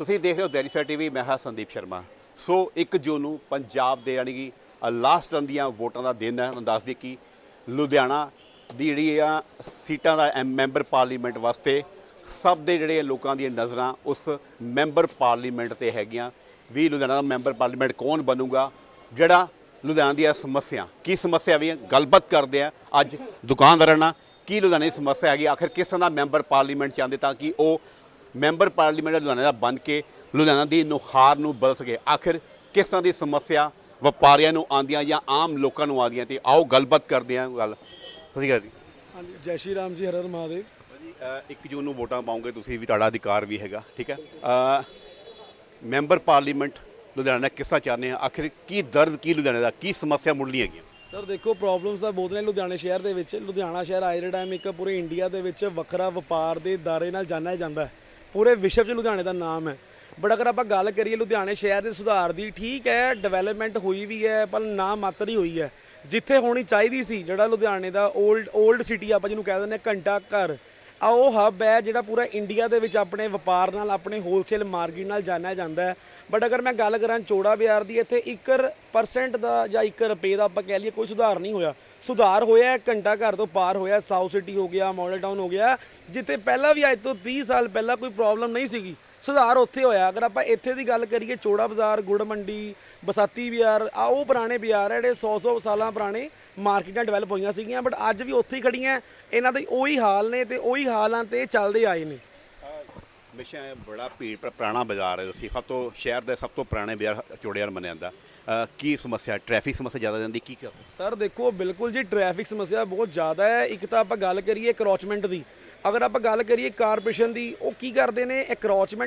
ਤੁਸੀਂ ਦੇਖ ਰਹੇ ਹੋ ਦੈਲੀ ਸਰ ਟੀਵੀ, ਮੈਂ ਹਾਂ ਸੰਦੀਪ ਸ਼ਰਮਾ। ਸੋ 1 ਜੂਨ ਨੂੰ ਪੰਜਾਬ ਦੇ ਯਾਨੀ ਕਿ ਲਾਸਟ ਰਨ ਦੀਆਂ ਵੋਟਾਂ ਦਾ ਦਿਨ ਹੈ। ਤੁਹਾਨੂੰ ਦੱਸ ਦਈਏ ਕਿ ਲੁਧਿਆਣਾ ਦੀ ਜਿਹੜੀ ਆ, ਸੀਟਾਂ ਦਾ ਐਮ- ਮੈਂਬਰ ਪਾਰਲੀਮੈਂਟ ਵਾਸਤੇ ਸਭ ਦੇ ਜਿਹੜੇ ਲੋਕਾਂ ਦੀਆਂ ਨਜ਼ਰਾਂ ਉਸ ਮੈਂਬਰ ਪਾਰਲੀਮੈਂਟ ਤੇ ਹੈਗੀਆਂ। ਵੀ ਲੁਧਿਆਣਾ ਦਾ ਮੈਂਬਰ ਪਾਰਲੀਮੈਂਟ ਕੌਣ ਬਣੂਗਾ? ਜਿਹੜਾ ਲੁਧਿਆਣਾ ਦੀਆਂ ਸਮੱਸਿਆ, ਕੀ ਸਮੱਸਿਆ ਵੀ ਗੱਲਬਾਤ ਕਰਦੇ ਆ। ਅੱਜ ਦੁਕਾਨਦਾਰਾਂ ਨਾਲ ਕੀ ਲੁਧਿਆਣੇ ਦੀ ਸਮੱਸਿਆ ਹੈਗੀ? ਆਖਿਰ ਕਿਸ ਤਰ੍ਹਾਂ ਦਾ ਮੈਂਬਰ ਪਾਰਲੀਮੈਂਟ ਚਾਹੁੰਦੇ ਤਾਂ ਕਿ ਉਹ ਮੈਂਬਰ ਪਾਰਲੀਮੈਂਟ ਲੁਧਿਆਣਾ ਦਾ ਬਣ ਕੇ ਲੁਧਿਆਣਾ ਦੀ ਨੁਹਾਰ ਨੂੰ ਬਦਲ ਸਕੇ। ਆਖਿਰ ਕਿਸ ਤਰ੍ਹਾਂ ਦੀ ਸਮੱਸਿਆ ਵਪਾਰੀਆਂ ਨੂੰ ਆਉਂਦੀਆਂ ਜਾਂ ਆਮ ਲੋਕਾਂ ਨੂੰ ਆਉਂਦੀਆਂ ਤੇ ਆਓ ਗੱਲਬਾਤ ਕਰਦੇ ਹਾਂ ਗੱਲ। ਸਤਿ ਸ਼੍ਰੀ ਅਕਾਲ ਜੀ। ਹਾਂਜੀ ਜੈ ਸ਼੍ਰੀ ਰਾਮ ਜੀ ਹਰ ਹਰ ਮਹਾਦੇਵ ਜੀ 1 ਜੂਨ ਨੂੰ ਵੋਟਾਂ ਪਾਉਂਗੇ ਤੁਸੀਂ ਵੀ ਤੁਹਾਡਾ ਅਧਿਕਾਰ ਵੀ ਹੈਗਾ ਠੀਕ ਹੈ? ਮੈਂਬਰ ਪਾਰਲੀਮੈਂਟ ਲੁਧਿਆਣਾ ਕਿਸ ਤਰ੍ਹਾਂ ਚਾਹੁੰਦੇ ਆ? ਆਖਿਰ ਕੀ ਦਰਦ ਕੀ ਲੁਧਿਆਣੇ ਦਾ ਕੀ ਸਮੱਸਿਆ ਮੁੱਢਲੀ ਹੈਗੀਆਂ? ਸਰ ਦੇਖੋ ਪ੍ਰੋਬਲਮਸ ਤਾਂ ਬਹੁਤ ਨੇ ਲੁਧਿਆਣਾ ਸ਼ਹਿਰ ਦੇ ਵਿੱਚ। ਲੁਧਿਆਣਾ ਸ਼ਹਿਰ ਅੱਜ ਦੇ ਟਾਈਮ ਇੱਕ ਪੂਰੇ ਇੰਡੀਆ ਦੇ ਵਿੱਚ ਵੱਖਰਾ ਵਪਾਰ ਦੇ ਦਾਰੇ ਨਾਲ ਜਾਣਿਆ ਜਾਂਦਾ ਹੈ। ਪੂਰੇ ਵਿਸ਼ਵ 'ਚ ਲੁਧਿਆਣੇ ਦਾ ਨਾਮ ਹੈ। ਬਟ ਅਗਰ ਆਪਾਂ ਗੱਲ ਕਰੀਏ ਲੁਧਿਆਣੇ ਸ਼ਹਿਰ ਦੇ ਸੁਧਾਰ ਦੀ, ਠੀਕ ਹੈ ਡਿਵੈਲਪਮੈਂਟ ਹੋਈ ਵੀ ਹੈ, ਪਰ ਨਾ ਮਾਤਰ ਹੀ ਹੋਈ ਹੈ। ਜਿੱਥੇ ਹੋਣੀ ਚਾਹੀਦੀ ਸੀ ਜਿਹੜਾ ਲੁਧਿਆਣੇ ਦਾ 올ਡ 올ਡ ਸਿਟੀ ਆਪਾਂ ਜਿਹਨੂੰ ਕਹਿ ਦਿੰਦੇ ਹਾਂ ਘੰਟਾ ਘਰ। ਆ ਉਹ ਹੱਬ ਹੈ ਜਿਹੜਾ ਪੂਰਾ ਇੰਡੀਆ ਦੇ ਵਿੱਚ ਆਪਣੇ ਵਪਾਰ ਨਾਲ, ਆਪਣੇ ਹੋਲਸੇਲ ਮਾਰਕੀਟ ਨਾਲ ਜਾਣਿਆ ਜਾਂਦਾ ਹੈ। ਬਟ ਅਗਰ ਮੈਂ ਗੱਲ ਕਰਾਂ ਚੋੜਾ ਬਾਜ਼ਾਰ ਦੀ, ਇੱਥੇ 1% ਦਾ ਜਾਂ 1 ਰੁਪਏ ਦਾ ਆਪਾਂ ਕਹਿ ਲਈਏ ਕੋਈ ਸੁਧਾਰ ਨਹੀਂ ਹੋਇਆ। ਸੁਧਾਰ ਹੋਇਆ ਘੰਟਾ ਘਰ ਤੋਂ ਪਾਰ ਹੋਇਆ ਸਾਊਥ ਸਿਟੀ ਹੋ ਗਿਆ ਮਾਡਲ ਟਾਊਨ ਹੋ ਗਿਆ, ਜਿੱਥੇ ਪਹਿਲਾਂ ਵੀ ਅੱਜ ਤੋਂ 30 ਸਾਲ ਪਹਿਲਾਂ ਕੋਈ ਪ੍ਰੋਬਲਮ ਨਹੀਂ ਸੀਗੀ। ਸੁਧਾਰ ਉੱਥੇ ਹੋਇਆ। ਅਗਰ ਆਪਾਂ ਇੱਥੇ ਦੀ ਗੱਲ ਕਰੀਏ ਚੋੜਾ ਬਾਜ਼ਾਰ ਗੁੜ ਮੰਡੀ ਬਸਾਤੀ ਬਾਜ਼ਾਰ ਆ ਉਹ ਪੁਰਾਣੇ ਬਾਜ਼ਾਰ ਜਿਹੜੇ 100-100 ਸਾਲਾਂ ਪੁਰਾਣੇ ਮਾਰਕੀਟਾਂ ਡਿਵੈਲਪ ਹੋਈਆਂ ਸੀਗੀਆਂ ਬਟ ਅੱਜ ਵੀ ਉੱਥੇ ਹੀ ਖੜੀਆਂ। ਇਹਨਾਂ ਦੇ ਉਹੀ ਹਾਲ ਨੇ ਤੇ ਉਹੀ ਹਾਲਾਂ ਤੇ ਚੱਲਦੇ ਆਏ ਨੇ। ਹਮੇਸ਼ਾ ਬੜਾ ਭੀੜ ਪੁਰਾਣਾ ਬਾਜ਼ਾਰ ਹੈ। ਸਭ ਤੋਂ ਸ਼ਹਿਰ ਦਾ ਸਭ ਤੋਂ ਪੁਰਾਣੇ ਬਾਜ਼ਾਰ ਚੋੜਿਆਰ ਮੰਨਿਆ ਜਾਂਦਾ ਕੀ ਸਮੱਸਿਆ? ਟ੍ਰੈਫਿਕ ਸਮੱਸਿਆ ਜ਼ਿਆਦਾ ਜਾਂਦੀ ਕੀ ਸਰ ਦੇਖੋ ਬਿਲਕੁਲ ਜੀ ਟ੍ਰੈਫਿਕ ਸਮੱਸਿਆ ਬਹੁਤ ਜ਼ਿਆਦਾ ਹੈ। ਇੱਕ ਤਾਂ ਆਪਾਂ ਗੱਲ ਕਰੀਏ ਕਰੋਚਮੈਂਟ ਦੀ। ਅਗਰ ਆਪਾਂ ਗੱਲ ਕਰੀਏ ਕਾਰਪੋਰੇਸ਼ਨ ਦੀ, ਉਹ ਕੀ ਕਰਦੇ ਨੇ? ਇਹ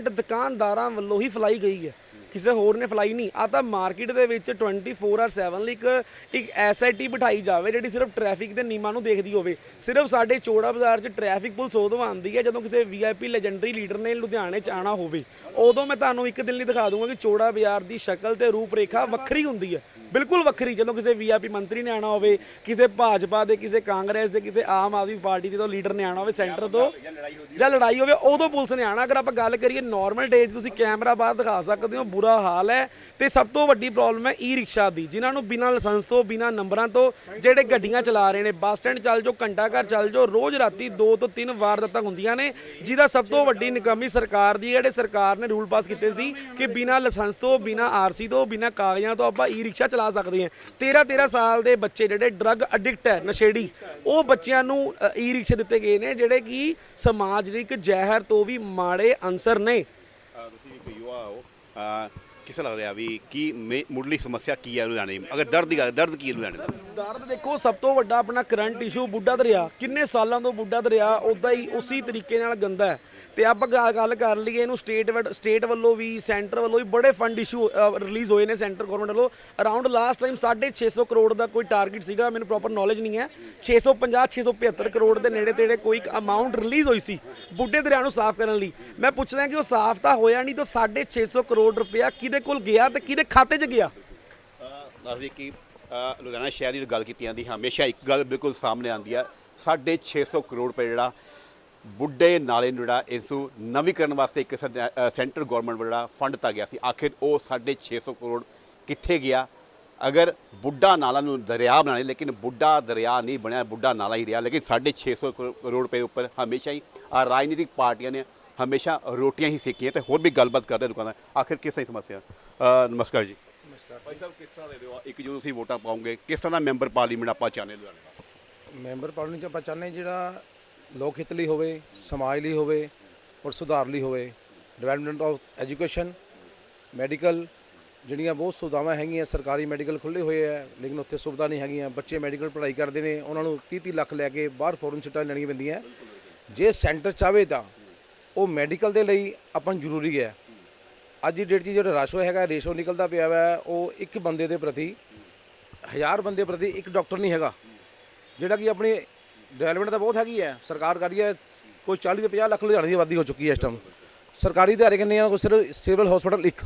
ਦੁਕਾਨਦਾਰਾਂ ਵੱਲੋਂ ਹੀ ਫਲਾਈ ਗਈ ਹੈ। ਕਿਸੇ ਹੋਰ ਨੇ ਫਲਾਈ ਨਹੀਂ। ਆ ਤਾਂ ਮਾਰਕੀਟ ਦੇ ਵਿੱਚ 24 ਆਰ 7 ਲਈ ਇੱਕ ਇੱਕ ਐਸਆਈਟੀ ਬਿਠਾਈ ਜਾਵੇ, ਜਿਹੜੀ ਸਿਰਫ ਟ੍ਰੈਫਿਕ ਦੇ ਨਿਯਮਾਂ ਨੂੰ ਦੇਖਦੀ ਹੋਵੇ। ਸਿਰਫ ਸਾਡੇ ਚੋੜਾ ਬਾਜ਼ਾਰ 'ਚ ਟ੍ਰੈਫਿਕ ਪੁਲਿਸ ਉਦੋਂ ਆਉਂਦੀ ਹੈ। ਜਦੋਂ ਕਿਸੇ ਵੀਆਈਪੀ ਲੈਜੈਂਡਰੀ ਲੀਡਰ ਨੇ ਲੁਧਿਆਣੇ 'ਚ ਆਣਾ ਹੋਵੇ, ਉਦੋਂ ਮੈਂ ਤੁਹਾਨੂੰ ਇੱਕ ਦਿਨ ਲਈ ਦਿਖਾ ਦੂੰਗਾ ਕਿ ਚੋੜਾ ਬਾਜ਼ਾਰ ਦੀ ਸ਼ਕਲ ਤੇ ਰੂਪ ਰੇਖਾ ਵੱਖਰੀ ਹੁੰਦੀ ਹੈ। ਬਿਲਕੁਲ ਵੱਖਰੀ, ਜਦੋਂ ਕਿਸੇ ਵੀਆਈਪੀ ਮੰਤਰੀ ਨੇ ਆਣਾ ਹੋਵੇ, ਕਿਸੇ ਭਾਜਪਾ ਦੇ, ਕਿਸੇ ਕਾਂਗਰਸ ਦੇ, ਕਿਸੇ ਆਮ ਆਦਮੀ ਪਾਰਟੀ ਦੇ ਤੋਂ ਲੀਡਰ ਨੇ ਆਣਾ ਹੋਵੇ ਸੈਂਟਰ ਤੋਂ, ਜਾਂ ਲੜਾਈ ਹੋਵੇ, ਉਦੋਂ ਪੁਲਿਸ ਨੇ ਆਣਾ ਅਗਰ ਆਪਾਂ ਗੱਲ ਕਰੀਏ ਨਾਰਮਲ ਡੇ ਤੁਸੀਂ ਕੈਮਰਾ ਬਾਹਰ ਦਿਖਾ ਸਕਦੇ ਹੋ, ਬੁਰਾ ਹਾਲ ਹੈ। ਤੇ ਸਭ ਤੋਂ ਵੱਡੀ ਪ੍ਰੋਬਲਮ ਹੈ ਈ ਰਿਕਸ਼ਾ ਦੀ, ਜਿਨ੍ਹਾਂ ਨੂੰ ਬਿਨਾਂ ਲਾਇਸੈਂਸ ਤੋਂ, ਬਿਨਾਂ ਨੰਬਰਾਂ ਤੋਂ ਜਿਹੜੇ ਗੱਡੀਆਂ ਚਲਾ ਰਹੇ ਨੇ, ਬੱਸ ਸਟੈਂਡ ਚੱਲ ਜਾਓ, ਘੰਟਾ ਘਰ ਚੱਲ ਜਾਓ, ਰੋਜ਼ ਰਾਤੀ 2 ਤੋਂ 3 ਵਾਰਦਾਤਾਂ ਹੁੰਦੀਆਂ ਨੇ, ਜਿਹਦਾ ਸਭ ਤੋਂ ਵੱਡੀ ਨਿਕੰਮੀ ਸਰਕਾਰ ਦੀ ਹੈ, ਜਿਹੜੇ ਸਰਕਾਰ ਨੇ ਰੂਲ ਪਾਸ ਕੀਤੇ ਸੀ ਕਿ ਬਿਨਾਂ ਲਾਇਸੈਂਸ ਤੋਂ, ਬਿਨਾਂ ਆਰਸੀ ਤੋਂ, ਬਿਨਾਂ ਕਾਗਜ਼ਾਂ ਤੋਂ ਆਪਾਂ ਈ ਰਿਕਸ਼ਾ ਚਲਾ ਸਕਦੇ ਆ। 13 13 ਸਾਲ ਦੇ ਬੱਚੇ ਜਿਹੜੇ ਡਰੱਗ ਐਡਿਕਟ ਹੈ, ਨਸ਼ੇੜੀ, ਉਹ ਬੱਚਿਆਂ ਨੂੰ ਈ ਰਿਕਸ਼ੇ ਦਿੱਤੇ ਗਏ ਨੇ, ਜਿਹੜੇ ਕਿ ਸਮਾਜ ਲਈ ਇੱਕ ਜ਼ਹਿਰ ਤੋਂ ਵੀ ਮਾੜੇ ਅੰਸਰ ਨੇ। ਤੁਸੀਂ ਇੱਕ ਯੁਵਾ ਹੋ ਕਿਸ ਤਰ੍ਹਾਂ ਲੱਗਦਾ ਵੀ ਕੀ ਮੇ- ਮੁੱਢਲੀ ਸਮੱਸਿਆ ਕੀ ਹੈ ਲੁਧਿਆਣੇ ਦੀ? ਅਗਰ ਦਰਦ ਦੀ ਗੱਲ ਦਰਦ ਕੀ ਹੈ ਲੁਧਿਆਣੇ ਦਾ? ਦਰਦ ਦੇਖੋ, ਸਭ ਤੋਂ ਵੱਡਾ ਆਪਣਾ ਕਰੰਟ ਇਸ਼ੂ ਬੁੱਢਾ ਦਰਿਆ। ਕਿੰਨੇ ਸਾਲਾਂ ਤੋਂ ਬੁੱਢਾ ਦਰਿਆ ਉਦਾਂ ਹੀ ਉਸੇ ਤਰੀਕੇ ਨਾਲ ਗੰਦਾ ਹੈ। ਤੇ ਆਪਾਂ ਗਾ- ਗੱਲ ਕਰ ਲਈਏ ਇਹਨੂੰ ਸਟੇਟ ਸਟੇਟ ਵੱਲੋਂ ਵੀ ਸੈਂਟਰ ਵੱਲੋਂ ਵੀ ਬੜੇ ਫੰਡ ਇਸ਼ੂ ਰਿਲੀਜ਼ ਹੋਏ ਨੇ ਸੈਂਟਰ ਗਵਰਨਮੈਂਟ ਵੱਲੋਂ। ਅਰਾਊਂਡ ਲਾਸਟ ਟਾਈਮ 650 ਕਰੋੜ ਦਾ ਕੋਈ ਟਾਰਗੇਟ ਸੀਗਾ, ਮੈਨੂੰ ਪ੍ਰੋਪਰ ਨੌਲੇਜ ਨਹੀਂ ਹੈ। 650 675 ਕਰੋੜ ਦੇ ਨੇੜੇ ਤੇੜੇ ਕੋਈ ਅਮਾਉਂਟ ਰਿਲੀਜ਼ ਹੋਈ ਸੀ ਬੁੱਢੇ ਦਰਿਆ ਨੂੰ ਸਾਫ਼ ਕਰਨ ਲਈ। ਮੈਂ ਪੁੱਛਦਾ ਕਿ ਉਹ ਸਾਫ਼ ਤਾਂ ਹੋਇਆ ਨਹੀਂ, ਤਾਂ 650 ਕਰੋੜ ਰੁਪਇਆ ਕਿਹਦੇ ਕੋਲ ਗਿਆ ਤੇ ਕਿਹਦੇ ਖਾਤੇ 'ਚ ਗਿਆ? ਦੱਸਦੀ ਕਿ ਲੁਧਿਆਣਾ ਸ਼ਹਿਰ ਦੀ ਗੱਲ ਕੀਤੀ ਜਾਂਦੀ ਹਮੇਸ਼ਾ ਇੱਕ ਗੱਲ ਬਿਲਕੁਲ ਸਾਹਮਣੇ ਆਉਂਦੀ ਹੈ 650 ਕਰੋੜ ਰੁਪਏ ਜਿਹੜਾ ਬੁੱਢੇ ਨਾਲੇ ਨੂੰ ਜਿਹੜਾ ਇਸ ਨੂੰ ਨਵੀਕਰਨ ਵਾਸਤੇ ਇੱਕ ਸੈਂ- ਅ, ਸੈਂਟਰ ਗਵਰਨਮੈਂਟ ਵੱਲੋਂ ਜਿਹੜਾ ਫੰਡ ਦਿੱਤਾ ਗਿਆ ਸੀ। ਆਖਿਰ ਉਹ 650 ਕਰੋੜ ਕਿੱਥੇ ਗਿਆ? ਅਗਰ ਬੁੱਢਾ ਨਾਲਾ ਨੂੰ ਦਰਿਆ ਬਣਾ ਲਿਆ ਲੇਕਿਨ ਬੁੱਢਾ ਦਰਿਆ ਨਹੀਂ ਬਣਿਆ ਬੁੱਢਾ ਨਾਲਾ ਹੀ ਰਿਹਾ ਲੇਕਿਨ 650 ਕਰੋ- ਕਰੋੜ ਰੁਪਏ ਉੱਪਰ ਹਮੇਸ਼ਾ ਹੀ ਆ ਰਾਜਨੀਤਿਕ ਪਾਰਟੀਆਂ ਨੇ ਹਮੇਸ਼ਾ ਰੋਟੀਆਂ ਹੀ ਸੇਕੀਆਂ ਤੇ ਹੋਰ ਵੀ ਗੱਲਬਾਤ ਕਰਦੇ ਦੁਕਾਨਾਂ। ਆਖਿਰ ਕਿਸ ਤਰ੍ਹਾਂ ਦੀ ਸਮੱਸਿਆ? ਅ, ਨਮਸਕਾਰ ਜੀ। ਨਮਸਕਾਰ ਭਾਈ ਸਾਹਿਬ ਕਿਸ ਤਰ੍ਹਾਂ ਦੇ ਦਿਓ? ਇੱਕ ਜੋ ਤੁਸੀਂ ਵੋਟਾਂ ਪਾਉਂਗੇ ਕਿਸ ਤਰ੍ਹਾਂ ਦਾ ਮੈਂਬਰ ਪਾਰਲੀਮੈਂਟ ਆਪਾਂ ਲੁਧਿਆਣੇ ਦਾ? ਮੈਂਬਰ ਪਾਰਲੀਮੈਂਟ ਚ ਆਪਾਂ ਚਾਹੁੰਦੇ ਹਾਂ ਜਿਹੜਾ ਲੋਕ ਹਿੱਤ ਲਈ ਹੋਵੇ ਸਮਾਜ ਲਈ ਹੋਵੇ ਔਰ ਸੁਧਾਰ ਲਈ ਹੋਵੇ। ਡਿਵੈਲਪਮੈਂਟ ਆਫ ਐਜੂਕੇਸ਼ਨ ਮੈਡੀਕਲ ਜਿਹੜੀਆਂ ਬਹੁਤ ਸੁਵਿਧਾਵਾਂ ਹੈਗੀਆਂ ਸਰਕਾਰੀ ਮੈਡੀਕਲ ਖੁੱਲੇ ਹੋਏ ਆ ਲੇਕਿਨ ਉੱਥੇ ਸੁਵਿਧਾ ਨਹੀਂ ਹੈਗੀਆਂ। ਬੱਚੇ ਮੈਡੀਕਲ ਪੜ੍ਹਾਈ ਕਰਦੇ ਨੇ ਉਹਨਾਂ ਨੂੰ 30 30 ਲੱਖ ਲੈ ਕੇ ਬਾਹਰ ਫੋਰਨ ਸੀਟਾਂ ਲੈਣੀਆਂ ਪੈਂਦੀਆਂ। ਜੇ ਸੈਂਟਰ ਚਾਵੇ ਤਾਂ ਉਹ ਮੈਡੀਕਲ ਦੇ ਲਈ ਆਪਾਂ ਨੂੰ ਜ਼ਰੂਰੀ ਹੈ। ਅੱਜ ਦੀ ਡੇਟ 'ਚ ਜਿਹੜਾ ਰਸ਼ ਹੈਗਾ, ਰੇਸ਼ੋ ਨਿਕਲਦਾ ਪਿਆ ਵਾ, ਉਹ ਇੱਕ ਬੰਦੇ ਦੇ ਪ੍ਰਤੀ, ਹਜ਼ਾਰ ਬੰਦੇ ਪ੍ਰਤੀ ਇੱਕ ਡਾਕਟਰ ਨਹੀਂ ਹੈਗਾ। ਜਿਹੜਾ ਕਿ ਆਪਣੀ ਡਿਵੈਲਪਮੈਂਟ ਤਾਂ ਬਹੁਤ ਹੈਗੀ ਹੈ। ਸਰਕਾਰ ਕਰ ਰਹੀ ਹੈ, ਕੋਈ 40 ਤੋਂ 50 ਲੱਖ ਲੁਧਿਆਣੇ ਦੀ ਆਬਾਦੀ ਹੋ ਚੁੱਕੀ ਹੈ ਇਸ ਟਾਈਮ ਸਰਕਾਰੀ ਅਧਿਕਾਰੀ ਕਹਿੰਦੇ ਆ ਕੋਈ ਸਿਰਫ ਸਿਵਲ ਹਸਪੀਟਲ ਇੱਕ,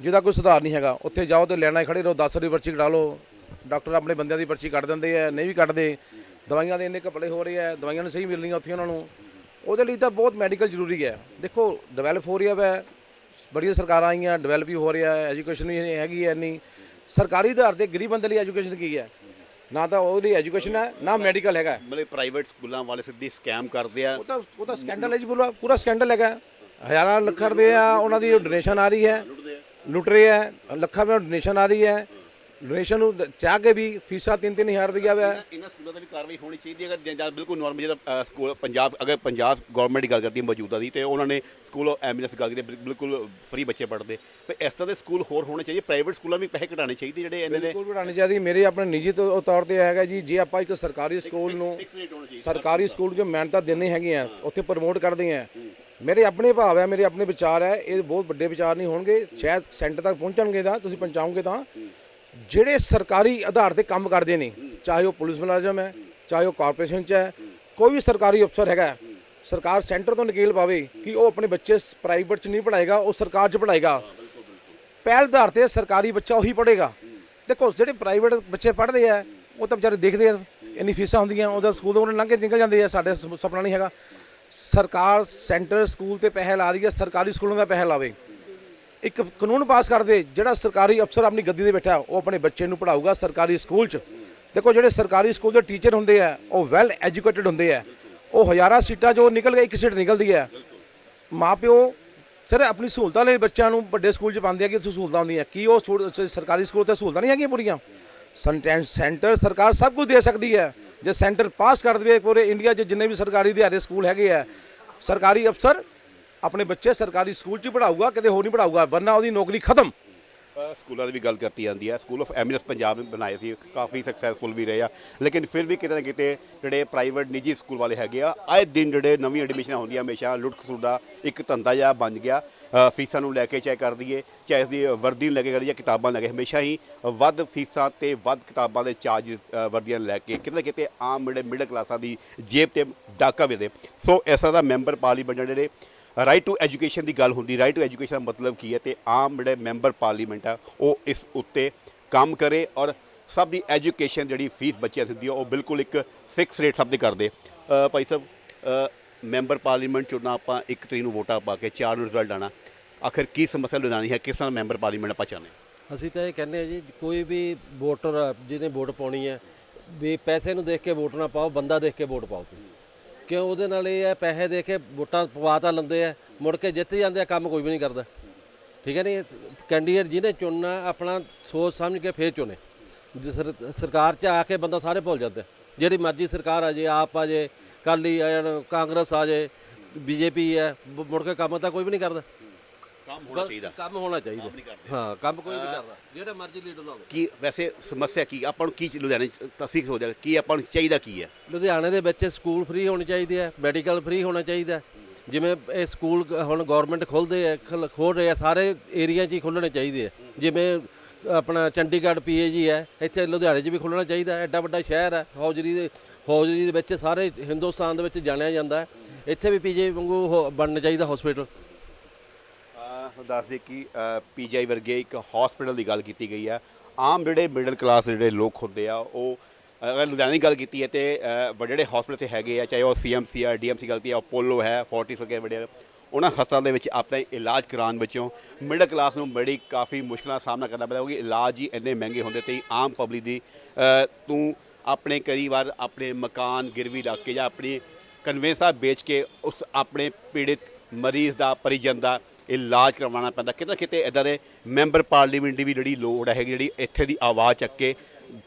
ਜਿਹਦਾ ਕੋਈ ਸੁਧਾਰ ਨਹੀਂ ਹੈਗਾ। ਉੱਥੇ ਜਾਓ ਤੇ ਲੈਣਾ ਖੜੇ ਰਹੋ 10 ਰੁਪਏ ਪਰਚੀ ਕਢਾ ਲਓ। ਡਾਕਟਰ ਆਪਣੇ ਬੰਦਿਆਂ ਦੀ ਪਰਚੀ ਕੱਢ ਦਿੰਦੇ ਆ, ਨਹੀਂ ਵੀ ਕੱਢਦੇ। ਦਵਾਈਆਂ ਦੇ ਇੰਨੇ ਘਪਲੇ ਹੋ ਰਹੇ ਆ, ਦਵਾਈਆਂ ਨੂੰ ਸਹੀ ਮਿਲਣੀਆਂ ਉੱਥੇ ਉਹਨਾਂ ਨੂੰ। ਉਹਦੇ ਲਈ ਤਾਂ ਬਹੁਤ ਮੈਡੀਕਲ ਜ਼ਰੂਰੀ ਹੈ। ਦੇਖੋ ਡਿਵੈਲਪ ਹੋ ਰਿਹਾ ਵੈ ਬੜੀਆਂ ਸਰਕਾਰਾਂ ਆਈਆਂ ਡਿਵੈਲਪ ਹੀ ਹੋ ਰਿਹਾ ਹੈ ਐਜੂਕੇਸ਼ਨ ਵੀ ਹੈਗੀ ਹੈ ਨਹੀਂ ਸਰਕਾਰੀ ਆਧਾਰ ਤੇ ਗਰੀਬ ਬੰਦੇ ਲਈ ਐਜੂਕੇਸ਼ਨ ਕੀ ਹੈ? ਨਾ ਤਾਂ ਉਹਦੀ ਐਜੂਕੇਸ਼ਨ ਹੈ ਨਾ ਮੈਡੀਕਲ ਹੈਗਾ। ਮਤਲਬ ਪ੍ਰਾਈਵੇਟ ਸਕੂਲਾਂ ਵਾਲੇ ਸਿੱਧੀ ਸਕੈਮ ਕਰਦੇ ਆ। ਉਹ ਤਾਂ ਉਹ ਤਾਂ ਸਕੈਂਡਲ ਹੈ ਜੀ ਪੂਰਾ ਪੂਰਾ ਸਕੈਂਡਲ ਹੈਗਾ। ਹਜ਼ਾਰਾਂ ਲੱਖਾਂ ਰੁਪਏ ਆ ਉਹਨਾਂ ਦੀ ਡੋਨੇਸ਼ਨ ਆ ਰਹੀ ਹੈ। ਲੁੱਟ ਰਹੇ ਹੈ ਲੱਖਾਂ ਰੁਪਏ ਡੋਨੇਸ਼ਨ ਆ ਰਹੀ ਹੈ। ਡੋਨੇਸ਼ਨ ਨੂੰ ਚਾਹ ਕੇ ਵੀ ਫੀਸਾਂ 3-3 ਹਜ਼ਾਰ ਰੁਪਇਆ ਹੈ ਇਹਨਾਂ ਸਕੂਲਾਂ ਤੇ ਵੀ ਕਾਰਵਾਈ ਹੋਣੀ ਚਾਹੀਦੀ ਹੈ ਅਗਰ ਜਾਂ ਬਿਲਕੁਲ ਨਾਰਮਲ ਜਿਹਦਾ ਅ, ਸਕੂਲ ਪੰਜਾਬ ਅਗਰ ਪੰਜਾਬ ਗਵਰਨਮੈਂਟ ਦੀ ਗੱਲ ਕਰਦੀ ਹੈ ਮੌਜੂਦਾ ਦੀ ਤੇ ਉਹਨਾਂ ਨੇ ਸਕੂਲ ਐਮਐਨਐਸ ਗੱਲ ਬਿਲ- ਬਿਲਕੁਲ ਫ੍ਰੀ ਬੱਚੇ ਪੜ੍ਹਦੇ। ਪਰ ਇਸ ਤਰ੍ਹਾਂ ਦੇ ਸਕੂਲ ਹੋਰ ਹੋਣੇ ਚਾਹੀਦੇ ਪ੍ਰਾਈਵੇਟ ਸਕੂਲਾਂ ਵੀ ਪੈਸੇ ਘਟਾਉਣੇ ਚਾਹੀਦੇ ਜਿਹੜੇ ਇਹਨਾਂ ਦੇ ਬਿਲਕੁਲ ਬਣਾਉਣੀ ਚਾਹੀਦੀ। ਮੇਰੇ ਆਪਣੇ ਨਿੱਜੀ ਤੌਰ ਤੇ ਹੈਗਾ ਜੀ ਜੇ ਆਪਾਂ ਇੱਕ ਸਰਕਾਰੀ ਸਕੂਲ ਨੂੰ ਸਰਕਾਰੀ ਸਕੂਲ ਜੋ ਮਿਹਨਤਾਂ ਦਿੰਦੇ ਹੈਗੇ ਆ ਉੱਥੇ ਪ੍ਰਮੋਟ ਕਰਦੇ ਆ। ਮੇਰੇ ਆਪਣੇ ਭਾਵ ਹੈ ਮੇਰੇ ਆਪਣੇ ਵਿਚਾਰ ਹੈ ਇਹ ਬਹੁਤ ਵੱਡੇ ਵਿਚਾਰ ਨਹੀਂ ਹੋਣਗੇ। ਸ਼ਾਇਦ ਸੈਂਟਰ ਤੱਕ ਪਹੁੰਚਣਗੇ ਤਾਂ ਤੁਸੀਂ ਪਹੁੰਚਾਓਗੇ ਤਾਂ। ਜਿਹੜੇ ਸਰਕਾਰੀ ਆਧਾਰ ਤੇ ਕੰਮ ਕਰਦੇ ਨੇ, ਚਾਹੇ ਉਹ ਪੁਲਿਸ ਮੁਲਾਜ਼ਮ ਹੈ, ਚਾਹੇ ਉਹ ਕਾਰਪੋਰੇਸ਼ਨ ਚ ਹੈ, ਕੋਈ ਵੀ ਸਰਕਾਰੀ ਅਫਸਰ ਹੈਗਾ, ਸਰਕਾਰ ਸੈਂਟਰ ਤੋਂ ਨਕੇਲ ਪਾਵੇ ਕਿ ਉਹ ਆਪਣੇ ਬੱਚੇ ਪ੍ਰਾਈਵੇਟ ਚ ਨਹੀਂ ਪੜਾਏਗਾ ਉਹ ਸਰਕਾਰ ਚ ਪੜਾਏਗਾ ਪਹਿਲ ਆਧਾਰ ਤੇ ਸਰਕਾਰੀ ਬੱਚਾ ਉਹੀ ਪੜ੍ਹੇਗਾ। ਦੇਖੋ, ਜਿਹੜੇ ਪ੍ਰਾਈਵੇਟ ਬੱਚੇ ਪੜ੍ਹਦੇ ਆ, ਉਹ ਤਾਂ ਵਿਚਾਰੇ ਦੇਖਦੇ ਆ, ਇੰਨੀ ਫੀਸਾਂ ਹੁੰਦੀਆਂ, ਉਹਦਾ ਸਕੂਲ ਤੋਂ ਲੰਘ ਕੇ ਨਿਕਲ ਜਾਂਦੇ ਆ, ਸਾਡੇ ਸੁ- ਸੁਪਨਾ ਨਹੀਂ ਹੈਗਾ। ਸਰਕਾਰ ਸੈਂਟਰ ਸਕੂਲ ਤੇ ਪੈਸੇ ਲਾ ਰਹੀ ਹੈ, ਸਰਕਾਰੀ ਸਕੂਲਾਂ ਦਾ ਪੈਸੇ ਲਾਵੇ ਇੱਕ ਕਾਨੂੰਨ ਪਾਸ ਕਰ ਦੇ ਜਿਹੜਾ ਸਰਕਾਰੀ ਅਫਸਰ ਆਪਣੀ ਗੱਦੀ ਤੇ ਬੈਠਾ, ਉਹ ਆਪਣੇ ਬੱਚੇ ਨੂੰ ਪੜਾਊਗਾ ਸਰਕਾਰੀ ਸਕੂਲ 'ਚ। ਦੇਖੋ, ਜਿਹੜੇ ਸਰਕਾਰੀ ਸਕੂਲ ਦੇ ਟੀਚਰ ਹੁੰਦੇ ਆ, ਉਹ ਵੈਲ ਐਜੂਕੇਟਿਡ ਹੁੰਦੇ ਆ। ਉਹ ਹਜ਼ਾਰਾਂ ਸੀਟਾਂ ਜੋ ਨਿਕਲ ਗਏ ਇੱਕ ਸੀਟ ਨਿਕਲਦੀ ਹੈ ਮਾਪਿਓ, ਸਰ, ਆਪਣੀ ਸਹੂਲਤਾਂ ਲਈ ਬੱਚਿਆਂ ਨੂੰ ਵੱਡੇ ਸਕੂਲ 'ਚ ਪਾਉਂਦੇ ਆ ਕਿ ਸਹੂਲਤਾਂ ਹੁੰਦੀਆਂ। ਕੀ ਉਹ ਸਹੂਲ- ਸਰਕਾਰੀ ਸਕੂਲ ਤੇ ਸਹੂਲਤਾਂ ਨਹੀਂ ਹੈਗੀਆਂ ਪੂਰੀਆਂ? ਸੰਟੈਂ ਸੈਂਟਰ ਸਰਕਾਰ ਸਭ ਕੁਝ ਦੇ ਸਕਦੀ ਹੈ ਜੇ ਸੈਂਟਰ ਪਾਸ ਕਰ ਦੇਵੇ ਪੂਰੇ ਇੰਡੀਆ 'ਚ ਜਿੰਨੇ ਵੀ ਸਰਕਾਰੀ ਦਿਹਾੜੇ ਸਕੂਲ ਹੈਗੇ ਆ, ਸਰਕਾਰੀ ਅਫਸਰ ਆਪਣੇ ਬੱਚੇ ਸਰਕਾਰੀ ਸਕੂਲ 'ਚ ਹੀ ਪੜਾਊਗਾ ਕਿਤੇ ਹੋਰ ਨਹੀਂ ਪੜਾਊਗਾ ਵਰਨਾ ਉਹਦੀ ਨੌਕਰੀ ਖਤਮ। ਸਕੂਲਾਂ ਦੀ ਵੀ ਗੱਲ ਕਰਤੀ ਜਾਂਦੀ ਹੈ। ਸਕੂਲ ਆਫ ਐਮਿਨਸ ਪੰਜਾਬ ਨੇ ਬਣਾਏ ਸੀ, ਕਾਫੀ ਸਕਸੈਸਫੁਲ ਵੀ ਰਹੇ ਆ। ਲੇਕਿਨ ਫਿਰ ਵੀ ਕਿਤੇ ਨਾ ਕਿਤੇ ਜਿਹੜੇ ਪ੍ਰਾਈਵੇਟ ਨਿੱਜੀ ਸਕੂਲ ਵਾਲੇ ਹੈਗੇ ਆ, ਆਏ ਦਿਨ ਜਿਹੜੇ ਨਵੀਂ ਐਡਮਿਸ਼ਨਾਂ ਹੁੰਦੀਆਂ ਹਮੇਸ਼ਾ, ਲੁੱਟ ਖਸੁੱਟ ਦਾ ਇੱਕ ਧੰਦਾ ਜਿਹਾ ਬਣ ਗਿਆ। ਫੀਸਾਂ ਨੂੰ ਲੈ ਕੇ ਚਾਹੇ ਕਰ ਦਈਏ ਚਾਹੇ ਇਸ ਦੀ ਵਰਦੀ ਨੂੰ ਲੈ ਕੇ ਕਰੀਏ ਕਿਤਾਬਾਂ ਲੈ ਕੇ, ਹਮੇਸ਼ਾ ਹੀ ਵੱਧ ਫੀਸਾਂ ਤੇ ਵੱਧ ਕਿਤਾਬਾਂ ਦੇ ਚਾਰਜ ਵਰਦੀਆਂ ਨੂੰ ਲੈ ਕੇ ਕਿਤੇ ਨਾ ਕਿਤੇ ਆਮ ਮਿਡਲ ਮਿਡਲ ਕਲਾਸਾਂ ਦੀ ਜੇਬ ਤੇ ਡਾਕਾ ਵੀ ਦੇ। ਸੋ ਐਸਾ ਦਾ ਮੈਂਬਰ ਪਾਰਲੀਮੈਂਟ ਜਿਹੜੇ ਰਾਈਟ ਟੂ ਐਜੂਕੇਸ਼ਨ ਦੀ ਗੱਲ ਹੁੰਦੀ ਰਾਈਟ ਟੂ ਐਜੂਕੇਸ਼ਨ ਦਾ ਮਤਲਬ ਕੀ ਹੈ ਤੇ ਆਮ ਜਿਹੜੇ ਮੈਂਬਰ ਪਾਰਲੀਮੈਂਟ ਆ ਉਹ ਇਸ ਉੱਤੇ ਕੰਮ ਕਰੇ ਔਰ ਸਭ ਦੀ ਐਜੂਕੇਸ਼ਨ ਜਿਹੜੀ ਫੀਸ ਬੱਚਿਆਂ ਦੀ ਹੁੰਦੀ ਆ ਉਹ ਬਿਲਕੁਲ ਇੱਕ ਫਿਕਸ ਰੇਟ ਸਭ ਦੇ ਕਰਦੇ। ਅ, ਭਾਈ ਸਾਹਿਬ ਅ, ਮੈਂਬਰ ਪਾਰਲੀਮੈਂਟ ਚੁਣਨਾ ਆਪਾਂ ਇੱਕ ਤਰੀਕ ਨੂੰ ਵੋਟਾਂ ਪਾ ਕੇ ਚਾਰ ਨੂੰ ਰਿਜ਼ਲਟ ਆਣਾ ਆਖਿਰ ਕੀ ਸਮੱਸਿਆ ਲੁਧਿਆਣੀ ਹੈ ਕਿਸ ਤਰ੍ਹਾਂ ਦਾ ਮੈਂਬਰ ਪਾਰਲੀਮੈਂਟ ਆਪਾਂ ਚਾਹੁੰਦੇ ਹਾਂ? ਅਸੀਂ ਤਾਂ ਇਹ ਕਹਿੰਦੇ ਆ ਜੀ ਕੋਈ ਵੀ ਵੋਟਰ ਆ, ਜਿਹਨੇ ਵੋਟ ਪਾਉਣੀ ਹੈ ਵੀ ਪੈਸੇ ਨੂੰ ਦੇਖ ਕੇ ਵੋਟ ਨਾ ਪਾਓ ਬੰਦਾ ਦੇਖ ਕੇ ਵੋਟ ਪਾਓ ਤੁਸੀਂ। ਕਿਉਂ ਉਹਦੇ ਨਾਲ ਇਹ ਹੈ, ਪੈਸੇ ਦੇ ਕੇ ਵੋਟਾਂ ਪਵਾ ਤਾਂ ਲੈਂਦੇ ਆ, ਮੁੜ ਕੇ ਜਿੱਤ ਜਾਂਦੇ ਆ, ਕੰਮ ਕੋਈ ਵੀ ਨਹੀਂ ਕਰਦਾ। ਠੀਕ ਹੈ ਨਹੀਂ ਕੈਂਡੀਡੇਟ ਜਿਹਨੇ ਚੁਣਨਾ, ਆਪਣਾ ਸੋਚ ਸਮਝ ਕੇ ਫੇਰ ਚੁਣੇ। ਸਰਕਾਰ 'ਚ ਆ ਕੇ ਬੰਦਾ ਸਾਰੇ ਭੁੱਲ ਜਾਂਦਾ। ਜਿਹੜੀ ਮਰਜ਼ੀ ਸਰਕਾਰ ਆ ਜੇ, ਆਪ ਆ ਜੇ ਕਾਲੀ ਆ ਜਾਣ, ਕਾਂਗਰਸ ਆ ਜੇ, ਬੀਜੇਪੀ ਹੈ ਮੁੜ ਕੇ ਕੰਮ ਤਾਂ ਕੋਈ ਵੀ ਨਹੀਂ ਕਰਦਾ। ਕੰਮ ਹੋਣਾ ਚਾਹੀਦਾ। ਕੰਮ ਹੋਣਾ ਚਾਹੀਦਾ। ਹਾਂ ਕੰਮ ਕੋਈ ਨਹੀਂ ਕਰਦਾ। ਜਿਹੜਾ ਮਰਜ਼ੀ ਲੀਡਰ ਲਾਵੇ ਕੀ ਵੈਸੇ ਸਮੱਸਿਆ ਕੀ ਆਪਾਂ ਨੂੰ ਕੀ ਚ- ਲੁਧਿਆਣੇ ਚ ਤਸਦੀਕ ਹੋ ਜਾਏਗਾ ਕੀ ਆਪਾਂ ਨੂੰ ਚਾਹੀਦਾ ਕੀ ਹੈ? ਲੁਧਿਆਣੇ ਦੇ ਵਿੱਚ ਸਕੂਲ ਫ੍ਰੀ ਹੋਣੇ ਚਾਹੀਦੇ ਆ ਮੈਡੀਕਲ ਫ੍ਰੀ ਹੋਣਾ ਚਾਹੀਦਾ ਜਿਵੇਂ ਇਹ ਸਕੂਲ ਹੁਣ ਗਵਰਨਮੈਂਟ ਖੋਲਦੇ ਆ ਖਲ- ਰਹੇ ਆ ਸਾਰੇ ਏਰੀਆ 'ਚ ਹੀ ਖੁੱਲਣੇ ਚਾਹੀਦੇ ਆ। ਜਿਵੇਂ ਆਪਣਾ ਚੰਡੀਗੜ੍ਹ ਪੀਏਜੀ ਹੈ ਇੱਥੇ ਲੁਧਿਆਣੇ 'ਚ ਵੀ ਖੁੱਲਣਾ ਚਾਹੀਦਾ ਐਡਾ ਵੱਡਾ ਸ਼ਹਿਰ ਹੈ ਹੌਜਰੀ ਦੇ ਹੌਜਰੀ ਦੇ ਵਿੱਚ ਸਾਰੇ ਹਿੰਦੁਸਤਾਨ ਦੇ ਵਿੱਚ ਜਾਣਿਆ ਜਾਂਦਾ ਇੱਥੇ ਵੀ ਪੀਜੀ ਵਾਂਗੂ ਬਣਨਾ ਚਾਹੀਦਾ ਹਸਪੀਟਲ ਅਹ ਦੱਸ ਦੇ ਕਿ ਪੀਜੀਆਈ ਵਰਗੇ ਇੱਕ ਹਸਪੀਟਲ ਦੀ ਗੱਲ ਕੀਤੀ ਗਈ ਆ ਆਮ ਜਿਹੜੇ ਮਿਡਲ ਕਲਾਸ ਜਿਹੜੇ ਲੋਕ ਹੁੰਦੇ ਆ, ਉਹ ਅਗਰ ਲੁਧਿਆਣੇ ਦੀ ਗੱਲ ਕੀਤੀ ਹੈ ਤੇ ਵੱਡੇ ਜਿਹੜੇ ਹਸਪੀਟਲ ਤੇ ਹੈਗੇ ਆ, ਚਾਹੇ ਉਹ ਸੀਐਮਸੀ ਆ ਡੀਐਮਸੀ ਗਲਤੀ ਆ ਅਪੋਲੋ ਹੈ ਫੋਰਟਿਸ ਵਰਗੇ ਵੱਡੇ ਉਹਨਾਂ ਹਸਪਤਾਲਾਂ ਦੇ ਵਿੱਚ ਆਪਣੇ ਇਲਾਜ ਕਰਾਉਣ ਵਿੱਚੋਂ ਮਿਡਲ ਕਲਾਸ ਨੂੰ ਬੜੀ ਕਾਫੀ ਮੁਸ਼ਕਲਾਂ ਦਾ ਸਾਹਮਣਾ ਕਰਨਾ ਪੈਂਦਾ, ਕਿਉਂਕਿ ਇਲਾਜ ਹੀ ਇੰਨੇ ਮਹਿੰਗੇ ਹੁੰਦੇ ਤੇ ਆਮ ਪਬਲਿਕ ਦੀ ਤੂੰ ਆਪਣੇ ਕਈ ਵਾਰ ਆਪਣੇ ਮਕਾਨ, ਗਿਰਵੀ ਰੱਖ ਕੇ ਜਾਂ ਆਪਣੀ ਕਨਵੇਂਸਾਂ ਵੇਚ ਕੇ ਉਸ ਆਪਣੇ ਪੀੜਿਤ ਮਰੀਜ਼ ਦਾ, ਪਰਿਜਨ ਦਾ ਇਲਾਜ ਕਰਵਾਉਣਾ ਪੈਂਦਾ। ਕਿਤੇ ਨਾ ਕਿਤੇ ਇਦਾਂ ਦੇ ਮੈਂਬਰ ਪਾਰਲੀਮੈਂਟ ਦੀ ਵੀ ਜਿਹੜੀ ਲੋੜ ਹੈ ਜਿਹੜੀ ਇੱਥੇ ਦੀ ਆਵਾਜ਼ ਚੱਕ ਕੇ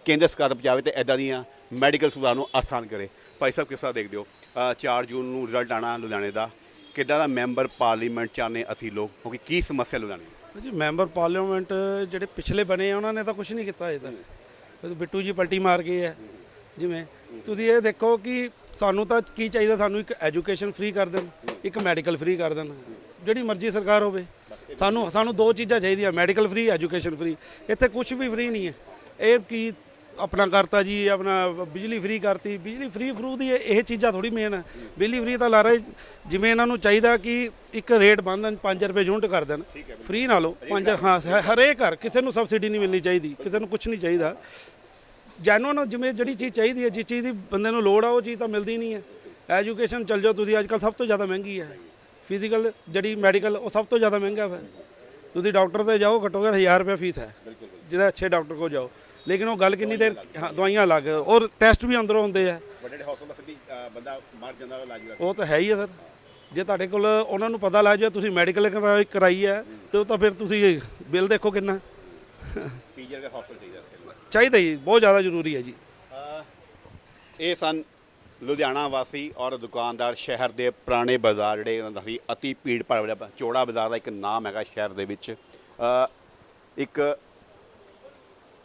ਕੇਂਦਰ ਸਰਕਾਰ ਪਹੁੰਚਾਵੇ ਤੇ ਇਦਾਂ ਦੀਆਂ ਮੈਡੀਕਲ ਸੁਧਾਰ ਨੂੰ ਆਸਾਨ ਕਰੇ। ਭਾਈ ਸਾਹਿਬ ਕਿਸ ਤਰ੍ਹਾਂ ਦੇਖਦੇ ਹੋ? ਅ, 4 ਜੂਨ ਨੂੰ ਰਿਜ਼ਲਟ ਆਣਾ ਲੁਧਿਆਣੇ ਦਾ। ਕਿੱਦਾਂ ਦਾ ਮੈਂਬਰ ਪਾਰਲੀਮੈਂਟ ਚਾਹੁੰਦੇ ਅਸੀਂ ਲੋਕ? ਕਿਉਂਕਿ ਕੀ ਸਮੱਸਿਆ ਲੁਧਿਆਣੇ ਜੀ ਮੈਂਬਰ ਪਾਰਲੀਮੈਂਟ ਜਿਹੜੇ ਪਿਛਲੇ ਬਣੇ ਆ ਉਹਨਾਂ ਨੇ ਤਾਂ ਕੁਝ ਨਹੀਂ ਕੀਤਾ ਅਜੇ ਤੱਕ। ਬਿੱਟੂ ਜੀ ਪਲਟੀ ਮਾਰ ਗਏ ਆ। ਜਿਵੇਂ ਤੁਸੀਂ ਇਹ ਦੇਖੋ ਕਿ ਸਾਨੂੰ ਤਾਂ ਕੀ ਚਾਹੀਦਾ ਸਾਨੂੰ ਇੱਕ ਐਜੂਕੇਸ਼ਨ ਫ੍ਰੀ ਕਰ ਦੇਣ ਇੱਕ ਮੈਡੀਕਲ ਫ੍ਰੀ ਕਰ ਦੇਣ। ਜਿਹੜੀ ਮਰਜ਼ੀ ਸਰਕਾਰ ਹੋਵੇ ਸਾਨੂੰ ਸਾਨੂੰ ਦੋ ਚੀਜ਼ਾਂ ਚਾਹੀਦੀਆਂ ਮੈਡੀਕਲ ਫ੍ਰੀ ਐਜੂਕੇਸ਼ਨ ਫ੍ਰੀ ਇੱਥੇ ਕੁਝ ਵੀ ਫ੍ਰੀ ਨਹੀਂ ਹੈ। ਇਹ ਕੀ ਆਪਣਾ ਕਰਤਾ ਜੀ ਆਪਣਾ ਬਿਜਲੀ ਫ੍ਰੀ ਕਰਤੀ। ਬਿਜਲੀ ਫ੍ਰੀ ਫਰੂ ਦੀ ਇਹ ਚੀਜ਼ਾਂ ਥੋੜੀ ਮੇਨ ਹੈ। ਬਿਜਲੀ ਫ੍ਰੀ ਤਾਂ ਲਾ ਰਹੇ ਜਿਵੇਂ ਇਹਨਾਂ ਨੂੰ ਚਾਹੀਦਾ ਕਿ ਇੱਕ ਰੇਟ ਬੰਦ ਦੇਣ 5 ਰੁਪਏ ਯੂਨਿਟ ਕਰ ਦੇਣ। ਫ੍ਰੀ ਨਾ ਲਓ 5 ਹਾਂ ਹਰੇਕ ਘਰ ਕਿਸੇ ਨੂੰ ਸਬਸਿਡੀ ਨਹੀਂ ਮਿਲਣੀ ਚਾਹੀਦੀ ਕਿਸੇ ਨੂੰ ਕੁਝ ਨਹੀਂ ਚਾਹੀਦਾ। ਜੈਨੂਅਨ ਜਿਵੇਂ ਜਿਹੜੀ ਚੀਜ਼ ਚਾਹੀਦੀ ਹੈ ਜਿਸ ਚੀਜ਼ ਦੀ ਬੰਦੇ ਨੂੰ ਲੋੜ ਆ ਉਹ ਚੀਜ਼ ਤਾਂ ਮਿਲਦੀ ਨਹੀਂ ਹੈ। ਐਜੂਕੇਸ਼ਨ ਚੱਲ ਜਾਓ ਤੁਸੀਂ ਅੱਜ ਕੱਲ੍ਹ ਸਭ ਤੋਂ ਜ਼ਿਆਦਾ ਮਹਿੰਗੀ ਹੈ। ਫਿਜ਼ੀਕਲ ਜਿਹੜੀ ਮੈਡੀਕਲ ਉਹ ਸਭ ਤੋਂ ਜ਼ਿਆਦਾ ਮਹਿੰਗਾ ਹੈ। ਤੁਸੀਂ ਡਾਕਟਰ ਤੇ ਜਾਓ ਘੱਟੋ ਘੱਟ 1000 ਰੁਪਏ ਫੀਸ ਹੈ। ਜਿਹੜਾ ਅੱਛੇ ਡਾਕਟਰ ਕੋਲ ਜਾਓ। ਲੇਕਿਨ ਉਹ ਗੱਲ ਕਿੰਨੀ ਦੇਰ ਹਾਂ, ਦਵਾਈਆਂ ਅਲੱਗ। ਔਰ ਟੈਸਟ ਵੀ ਅੰਦਰੋਂ ਹੁੰਦੇ ਆ। ਵੱਡੇ ਬੰਦਾ ਮਰ ਜਾਂਦਾ ਉਹ ਇਲਾਜ ਉਹ ਤਾਂ ਹੈ ਹੀ ਆ ਸਰ। ਜੇ ਤੁਹਾਡੇ ਕੋਲ ਉਹਨਾਂ ਨੂੰ ਪਤਾ ਲੱਗ ਜਾਏ ਤੁਸੀਂ ਮੈਡੀਕਲ ਕਰਾਈ ਹੈ ਤੇ ਉਹ ਤਾਂ ਫਿਰ ਤੁਸੀਂ ਬਿੱਲ ਦੇਖੋ ਕਿੰਨਾ। ਪੀਜੀਆਰ ਦਾ ਹਸਪਤਾਲ ਚਾਹੀਦਾ ਹੀ ਬਹੁਤ ਜ਼ਿਆਦਾ ਜ਼ਰੂਰੀ ਹੈ ਜੀ। ਇਹ ਸਨ ਲੁਧਿਆਣਾ ਵਾਸੀ ਔਰ ਦੁਕਾਨਦਾਰ ਸ਼ਹਿਰ ਦੇ ਪੁਰਾਣੇ ਬਾਜ਼ਾਰ ਜਿਹੜੇ ਇਹਨਾਂ ਦਾ ਸੀ, ਅਤੀ ਭੀੜ ਭਾੜ ਵਾਲਾ ਚੋੜਾ ਬਾਜ਼ਾਰ ਦਾ ਇੱਕ ਨਾਮ ਹੈਗਾ ਸ਼ਹਿਰ ਦੇ ਵਿੱਚ। ਇੱਕ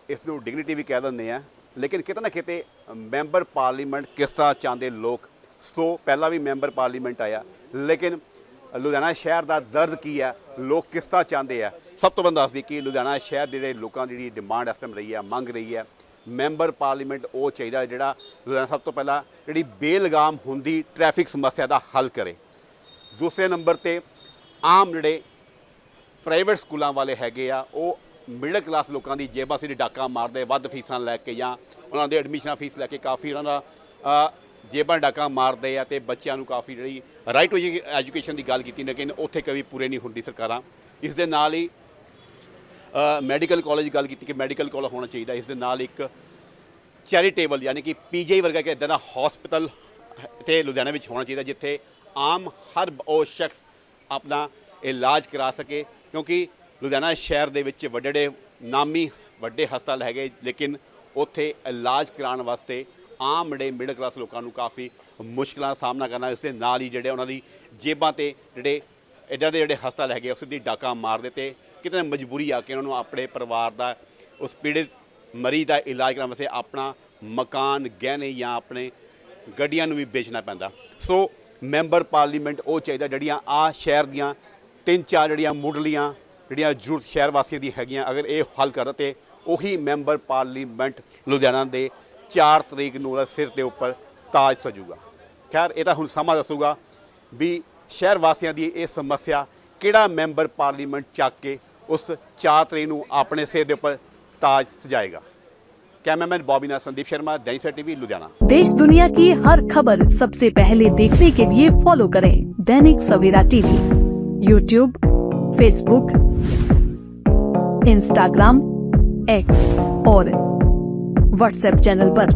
ਇਸ ਨੂੰ ਡਿਗਨਿਟੀ ਵੀ ਕਹਿ ਦਿੰਦੇ ਆ। ਲੇਕਿਨ ਕਿਤੇ ਨਾ ਕਿਤੇ ਮੈਂਬਰ ਪਾਰਲੀਮੈਂਟ ਕਿਸ ਤਰ੍ਹਾਂ ਚਾਹੁੰਦੇ ਲੋਕ? ਸੋ ਪਹਿਲਾਂ ਵੀ ਮੈਂਬਰ ਪਾਰਲੀਮੈਂਟ ਆਇਆ। ਲੇਕਿਨ ਲੁਧਿਆਣਾ ਸ਼ਹਿਰ ਦਾ ਦਰਦ ਕੀ ਹੈ? ਲੋਕ ਕਿਸ ਤਰ੍ਹਾਂ ਚਾਹੁੰਦੇ ਆ? ਸਭ ਤੋਂ ਬੰਦਾ ਦੱਸਦੀ ਕਿ ਲੁਧਿਆਣਾ ਸ਼ਹਿਰ ਦੇ ਜਿਹੜੇ ਲੋਕਾਂ ਦੀ ਜਿਹੜੀ ਡਿਮਾਂਡ ਇਸ ਟਾਈਮ ਰਹੀ ਹੈ, ਮੰਗ ਰਹੀ ਹੈ ਮੈਂਬਰ ਪਾਰਲੀਮੈਂਟ ਉਹ ਚਾਹੀਦਾ ਜਿਹੜਾ ਲੁਧਿਆਣਾ ਸਭ ਤੋਂ ਪਹਿਲਾਂ ਜਿਹੜੀ ਬੇਲਗਾਮ ਹੁੰਦੀ ਟ੍ਰੈਫਿਕ ਸਮੱਸਿਆ ਦਾ ਹੱਲ ਕਰੇ। ਦੂਸਰੇ ਨੰਬਰ ਤੇ ਆਮ ਜਿਹੜੇ ਪ੍ਰਾਈਵੇਟ ਸਕੂਲਾਂ ਵਾਲੇ ਹੈਗੇ ਆ, ਉਹ ਮਿਡਲ ਕਲਾਸ ਲੋਕਾਂ ਦੀ ਜੇਬਾਂ ਸਿਰ ਡਾਕਾ ਮਾਰਦੇ, ਵੱਧ ਫੀਸਾਂ ਲੈ ਕੇ ਜਾਂ ਉਹਨਾਂ ਦੇ ਐਡਮਿਸ਼ਨਾਂ ਫੀਸ ਲੈ ਕੇ ਕਾਫੀ ਉਹਨਾਂ ਦਾ ਜੇਬਾਂ ਡਾਕਾ ਮਾਰਦੇ ਆ ਤੇ ਬੱਚਿਆਂ ਨੂੰ ਕਾਫੀ ਜਿਹੜੀ ਰਾਈਟ ਟੂ ਐਜੂਕੇਸ਼ਨ ਦੀ ਗੱਲ ਕੀਤੀ, ਲੇਕਿਨ ਉੱਥੇ ਕਦੀ ਪੂਰੇ ਨਹੀਂ ਹੁੰਦੀ ਸਰਕਾਰਾਂ। ਇਸ ਦੇ ਨਾਲ ਹੀ ਮੈਡੀਕਲ ਕਾਲਜ ਗੱਲ ਕੀਤੀ ਕਿ ਮੈਡੀਕਲ ਕਾਲਜ ਹੋਣਾ ਚਾਹੀਦਾ ਇਸ ਦੇ ਨਾਲ ਇੱਕ ਚੈਰੀਟੇਬਲ ਯਾਨੀ ਕਿ ਪੀਜੀਆਈ ਵਰਗਾ ਕਿ ਇਦਾਂ ਦਾ ਹਸਪੀਟਲ ਤੇ ਲੁਧਿਆਣਾ ਵਿੱਚ ਹੋਣਾ ਚਾਹੀਦਾ, ਜਿੱਥੇ ਆਮ ਹਰ ਉਹ ਸ਼ਖਸ ਆਪਣਾ ਇਲਾਜ ਕਰਾ ਸਕੇ। ਕਿਉਂਕਿ ਲੁਧਿਆਣਾ ਸ਼ਹਿਰ ਦੇ ਵਿੱਚ ਵੱਡੇ ਵੱਡੇ ਨਾਮੀ, ਵੱਡੇ ਹਸਪਤਾਲ ਹੈਗੇ, ਲੇਕਿਨ ਉੱਥੇ ਇਲਾਜ ਕਰਾਉਣ ਵਾਸਤੇ ਆਮ ਜਿਹੜੇ ਮਿਡਲ ਕਲਾਸ ਲੋਕਾਂ ਨੂੰ ਕਾਫੀ ਮੁਸ਼ਕਲਾਂ ਦਾ ਸਾਹਮਣਾ ਕਰਨਾ, ਇਸ ਦੇ ਨਾਲ ਹੀ ਜਿਹੜੇ ਉਹਨਾਂ ਦੀ ਜੇਬਾਂ ਤੇ ਜਿਹੜੇ ਇੱਦਾਂ ਦੇ ਜਿਹੜੇ ਹਸਪਤਾਲ ਹੈਗੇ ਉਸ ਦੀ ਡਾਕਾ ਮਾਰਦੇ ਤੇ ਕਿਤੇ ਮਜਬੂਰੀ ਆ ਕੇ ਉਹਨਾਂ ਨੂੰ ਆਪਣੇ ਪਰਿਵਾਰ ਦਾ, ਉਸ ਪੀੜਿਤ ਮਰੀਜ਼ ਦਾ ਇਲਾਜ ਕਰਾਉਣ ਵਾਸਤੇ ਆਪਣਾ ਮਕਾਨ, ਗਹਿਣੇ ਜਾਂ ਆਪਣੇ ਗੱਡੀਆਂ ਨੂੰ ਵੀ ਵੇਚਣਾ ਪੈਂਦਾ। ਸੋ ਮੈਂਬਰ ਪਾਰਲੀਮੈਂਟ ਉਹ ਚਾਹੀਦਾ ਜਿਹੜੀਆਂ ਆ ਸ਼ਹਿਰ ਦੀਆਂ ਤਿੰਨ ਚਾਰ ਜਿਹੜੀਆਂ ਮੁੱਢਲੀਆਂ ਜਿਹੜੀਆਂ ਜ਼ਰੂਰਤ ਸ਼ਹਿਰ ਵਾਸੀਆਂ ਦੀ ਹੈਗੀਆਂ, ਅਗਰ ਇਹ ਹੱਲ ਕਰ ਤੇ ਉਹੀ ਮੈਂਬਰ ਪਾਰਲੀਮੈਂਟ ਲੁਧਿਆਣਾ ਦੇ 4 ਤਰੀਕ ਨੂੰ ਉਹਦਾ ਸਿਰ ਦੇ ਉੱਪਰ ਤਾਜ ਸਜੂਗਾ। ਖੈਰ, ਇਹ ਤਾਂ ਹੁਣ ਸਮਾਂ ਦੱਸੂਗਾ ਵੀ ਸ਼ਹਿਰ ਵਾਸੀਆਂ ਦੀ ਇਹ ਸਮੱਸਿਆ ਕਿਹੜਾ ਮੈਂਬਰ ਪਾਰਲੀਮੈਂਟ ਚੱਕ ਕੇ ਉਸ 4 ਤਰੀਕ ਨੂੰ ਆਪਣੇ ਸਿਰ ਦੇ ਉੱਪਰ ਤਾਜ ਸਜਾਏਗਾ कैमरामैन बॉबीना संदीप शर्मा दैनिक टीवी लुधियाना देश दुनिया की हर खबर सबसे पहले देखने के लिए फॉलो करें Dainik Savera TV YouTube Facebook Instagram X और व्हाट्सएप चैनल पर।